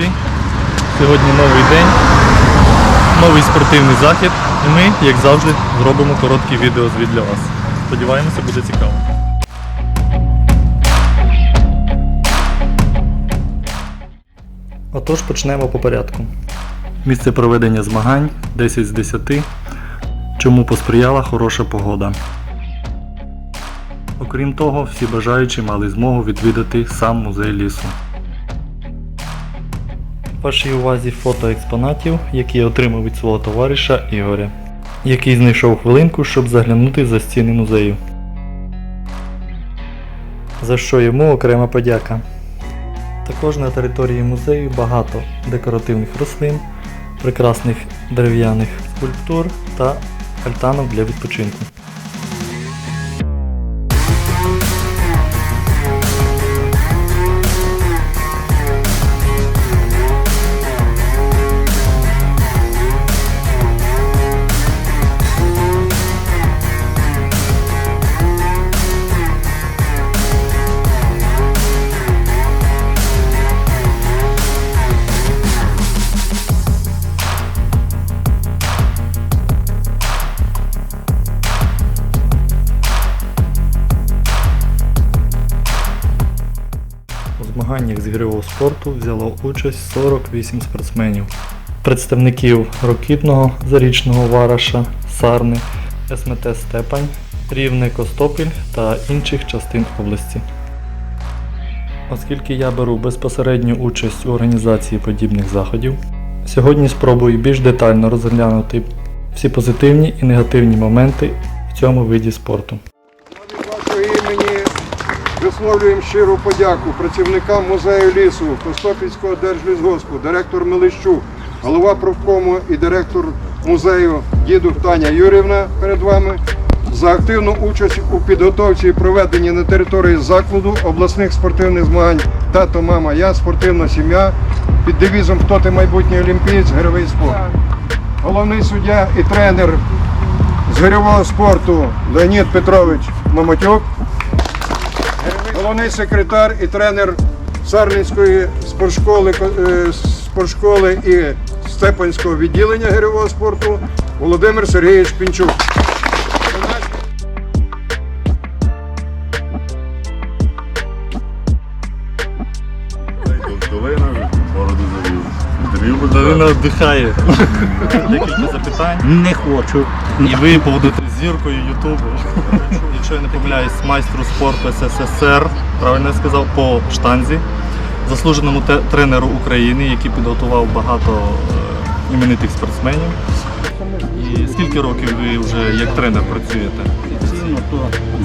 глядачі. Сьогодні новий день, новий спортивний захід. І ми, як завжди, зробимо короткий відеозвіт для вас. Сподіваємося, буде цікаво. Отож почнемо по порядку. Місце проведення змагань 10 з 10, чому посприяла хороша погода. Окрім того, всі бажаючі мали змогу відвідати сам музей лісу. Вашій увазі фото експонатів, які отримав від свого товариша Ігоря, який знайшов хвилинку, щоб заглянути за стіни музею. За що йому окрема подяка. Також на території музею багато декоративних рослин, прекрасних дерев'яних скульптур та альтанок для відпочинку. Змаганнях з гірьового спорту взяло участь 48 спортсменів. Представників Рокітного, Зарічного Вараша, Сарни, СМТ Степань, Рівне Костопіль та інших частин області. Оскільки я беру безпосередню участь у організації подібних заходів, сьогодні спробую більш детально розглянути всі позитивні і негативні моменти в цьому виді спорту. Висловлюємо щиру подяку працівникам музею лісу, Костопільського держлісгоспу, директор Мелищук, голова профкому і директор музею діду Таня Юрівна перед вами за активну участь у підготовці і проведенні на території закладу обласних спортивних змагань Тато, мама, я, спортивна сім'я під девізом Хто ти майбутній олімпієць, гировий спорт. Головний суддя і тренер з гирьового спорту Леонід Петрович Мамотюк. Головний секретар і тренер Сарненської спортшколи, е, спортшколи і Степанського відділення гирьового спорту Володимир Сергійович Пінчук. Долина, вдихає. Декілька запитань. Не хочу. І ви будете зіркою Ютубу. Якщо я не помиляюсь, майстру спорту СССР, правильно я сказав, по штанзі, заслуженому тренеру України, який підготував багато е, іменитих спортсменів. І скільки років ви вже як тренер працюєте?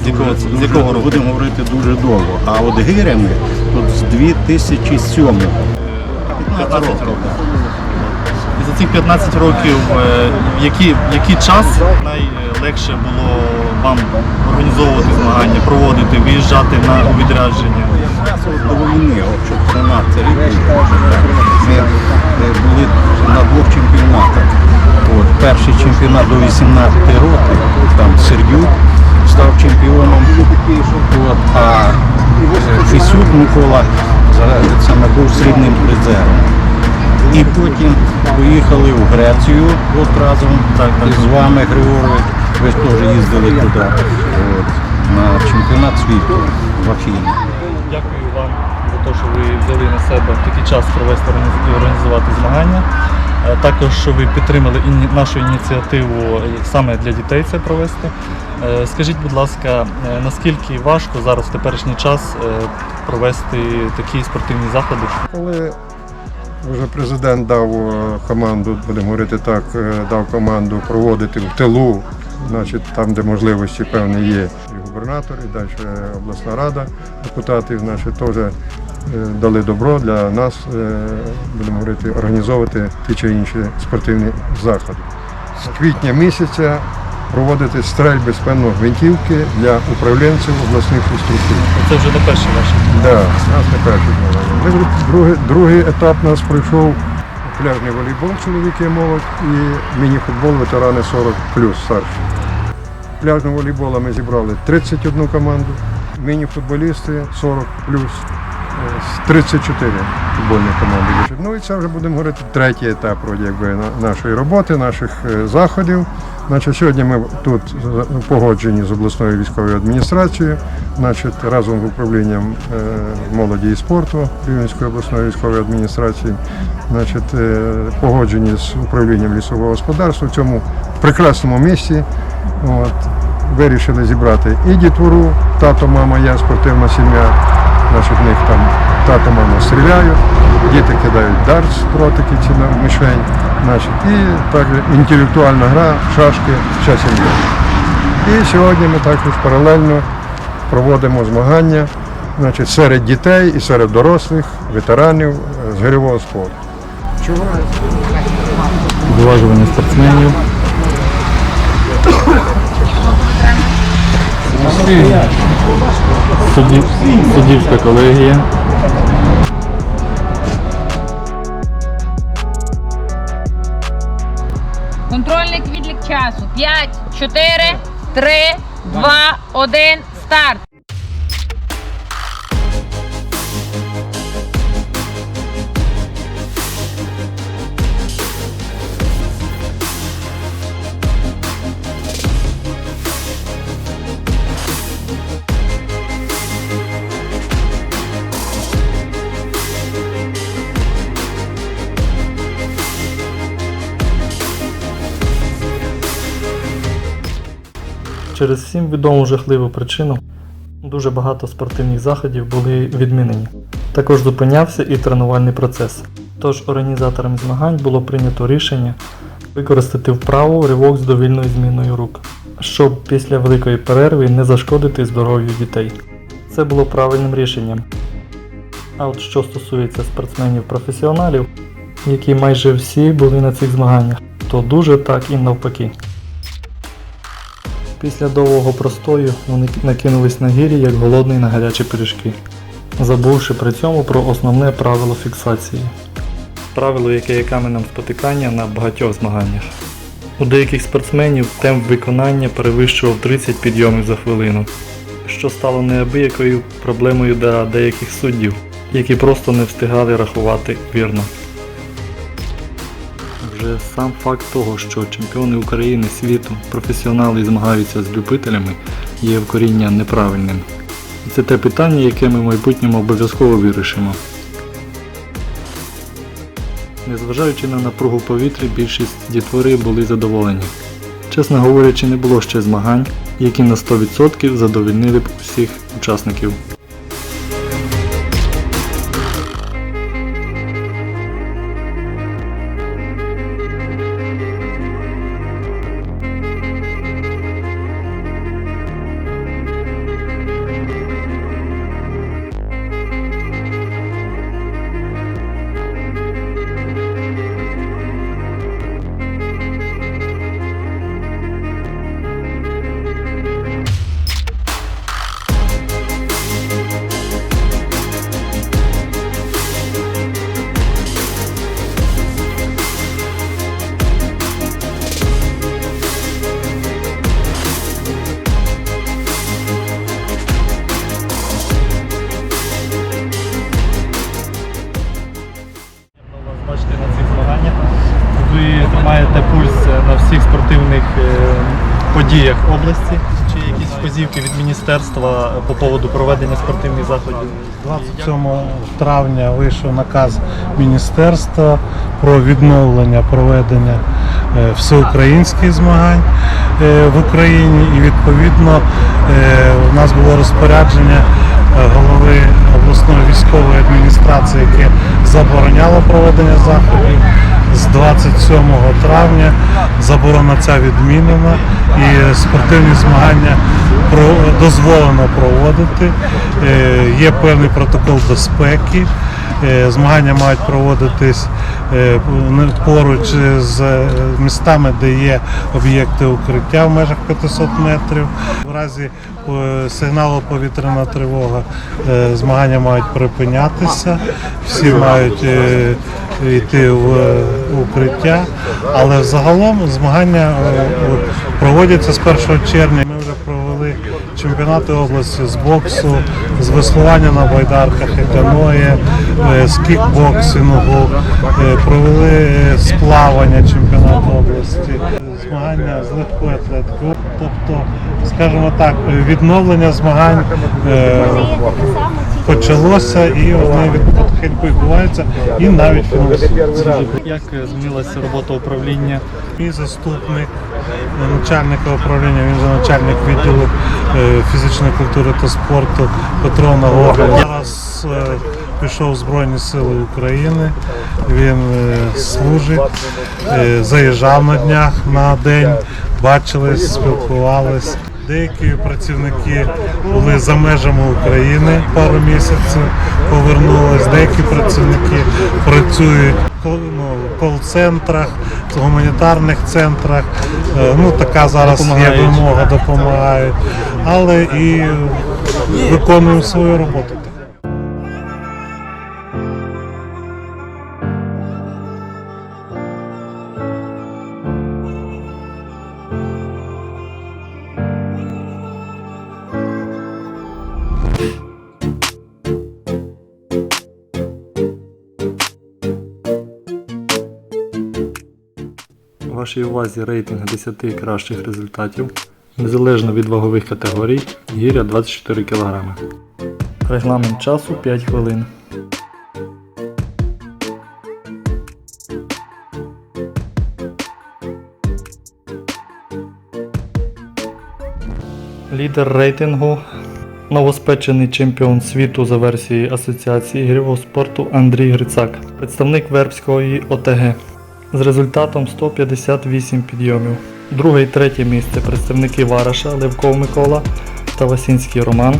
З якого, з якого року? Будемо говорити дуже довго. А от гирями тут з 2007 15 років. І за цих 15 років, е, в який, в який час найлегше було вам організовувати змагання, проводити, виїжджати на відрядження? до війни, от 14 років, ми е, були на двох чемпіонатах. От, перший чемпіонат до 18 років, там Сердюк став чемпіоном, от, а е, Фісюк Микола за- саме був срібним призером. І потім поїхали в Грецію от разом Так, так. з вами, Григорович. Ви ж теж їздили туди от, на чемпіонат світу в Афіні. Дякую вам за те, що ви взяли на себе такий час провести і організувати змагання. Е, Також, що ви підтримали нашу ініціативу е, саме для дітей це провести. Е, Скажіть, будь ласка, наскільки важко зараз в теперішній час провести такі спортивні заходи? Коли вже президент дав команду, будемо говорити так, дав команду проводити в тилу, значить там, де можливості певні є. І губернатор, і далі обласна рада депутатів значить, теж е, дали добро для нас, е, будемо говорити, організовувати ті чи інші спортивні заходи. З квітня місяця проводити стрельби з певної гвинтівки для управлінців обласних структур. Це вже не перші ваші. Да, нас не перший. Другий, другий етап нас пройшов пляжний волейбол, чоловіки і молодь, і міні-футбол ветерани 40 плюс старші. Пляжного волейбола ми зібрали 31 команду, міні-футболісти 40 плюс 34 футбольні команди. Ну і це вже будемо говорити третій етап якби, нашої роботи, наших е, заходів. Значить, сьогодні ми тут погоджені з обласною військовою адміністрацією, значить, разом з управлінням е, молоді і спорту Рівненської обласної військової адміністрації, значить, е, погоджені з управлінням лісового господарства в цьому прекрасному місці. От, вирішили зібрати і дітвору, тато, мама, я, спортивна сім'я. Значить, в них там тато, мама стріляють, діти кидають дартс, дротики ці на мішень. Значить, і так інтелектуальна гра, шашки, вся сім'я. І сьогодні ми також паралельно проводимо змагання значить, серед дітей і серед дорослих, ветеранів е, з гирьового спорту. Зважування спортсменів. Судді- Суддівська колегія. Контрольний відлік часу. 5, 4, 3, 2, 1, старт. Через всім відому жахливу причину дуже багато спортивних заходів були відмінені. Також зупинявся і тренувальний процес. Тож організаторам змагань було прийнято рішення використати вправу ривок з довільною зміною рук, щоб після великої перерви не зашкодити здоров'ю дітей. Це було правильним рішенням. А от що стосується спортсменів-професіоналів, які майже всі були на цих змаганнях, то дуже так і навпаки. Після довгого простою вони накинулись на гірі, як голодний на гарячі пиріжки, забувши при цьому про основне правило фіксації. Правило, яке є каменем спотикання на багатьох змаганнях. У деяких спортсменів темп виконання перевищував 30 підйомів за хвилину, що стало неабиякою проблемою для деяких суддів, які просто не встигали рахувати вірно. Вже сам факт того, що чемпіони України світу, професіонали змагаються з любителями, є в коріння неправильним. І це те питання, яке ми в майбутньому обов'язково вирішимо. Незважаючи на напругу в повітрі, більшість дітвори були задоволені. Чесно говорячи, не було ще змагань, які на 100% задовольнили б усіх учасників. Якісь від міністерства по поводу проведення спортивних заходів? 27 травня вийшов наказ міністерства про відновлення проведення е, всеукраїнських змагань е, в Україні і відповідно е, у нас було розпорядження е, голови обласної військової адміністрації, яке забороняло проведення заходів. З 27 травня заборона ця відмінена і спортивні змагання дозволено проводити. Е, Є певний протокол безпеки. Е, Змагання мають проводитись е, поруч з е, містами, де є об'єкти укриття в межах 500 метрів. В разі сигналу повітряна тривога змагання мають припинятися. Всі мають йти в укриття, але взагалом змагання проводяться з 1 червня. Чемпіонати області з боксу, з веслування на байдарках каної, е, з кікбоксингу, е, провели сплавання чемпіонату області, змагання з легкої атлетики. Тобто, скажімо так, відновлення змагань е, почалося і вони від потихеньку відбуваються і навіть фінансуються. Як змінилася робота управління? Мій заступник е, начальника управління, він же начальник відділу е, фізичної культури та спорту Петро Нагорний. Зараз е, пішов в Збройні Сили України. Він е, служить, е, заїжджав на днях на день, бачились, спілкувались. Деякі працівники були за межами України пару місяців, повернулись. Деякі працівники працюють ну, в кол-центрах, в гуманітарних центрах. Е, Ну, така зараз є вимога, допомагають, але і виконуємо свою роботу. Вашій увазі рейтинг 10 кращих результатів. Незалежно від вагових категорій, гіря 24 кг. Регламент часу 5 хвилин. Лідер рейтингу новоспечений чемпіон світу за версією Асоціації ігрового спорту Андрій Грицак, представник Вербської ОТГ з результатом 158 підйомів. Друге і третє місце представники Вараша Левков Микола та Васінський Роман.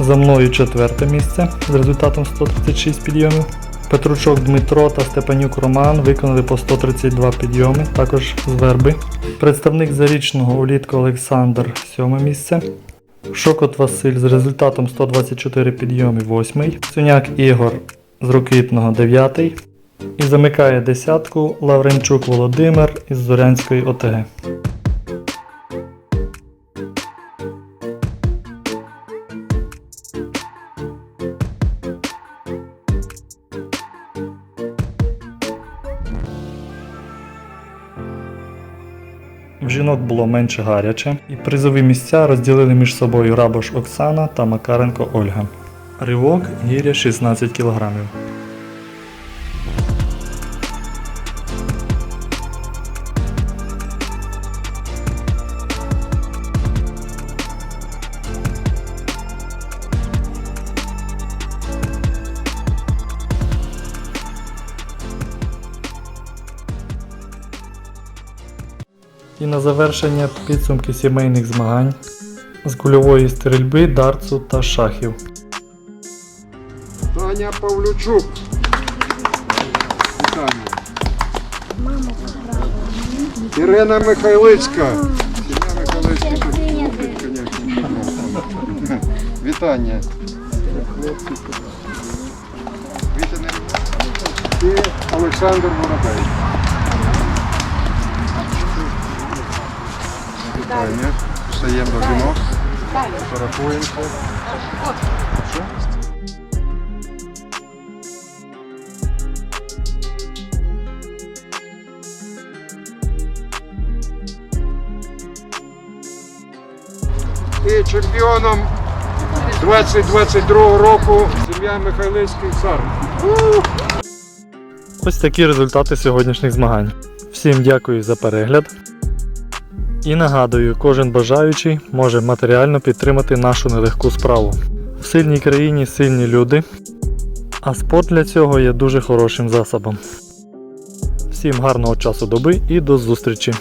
За мною четверте місце з результатом 136 підйомів. Петручок Дмитро та Степанюк Роман виконали по 132 підйоми, також з верби. Представник зарічного улітку Олександр сьоме місце. Шокот Василь з результатом 124 підйоми 8. Суняк Ігор з Рокитного 9. І замикає десятку Лавренчук Володимир із Зорянської ОТГ. В жінок було менше гаряче, і призові місця розділили між собою Рабош Оксана та Макаренко Ольга. Ривок гіря 16 кг. І на завершення підсумки сімейних змагань з кульової стрільби, дартсу та шахів. Таня Павлючук. Вітання. Ірина Михайлицька. Сім'я Михайлицька. Вітання. І Олександр Воробей. Вітання. Встаємо до жінок. Порахуємося. І чемпіоном 2022 року сім'я Михайлицький цар. Ось такі результати сьогоднішніх змагань. Всім дякую за перегляд. І нагадую, кожен бажаючий може матеріально підтримати нашу нелегку справу. В сильній країні сильні люди, а спорт для цього є дуже хорошим засобом. Всім гарного часу доби і до зустрічі!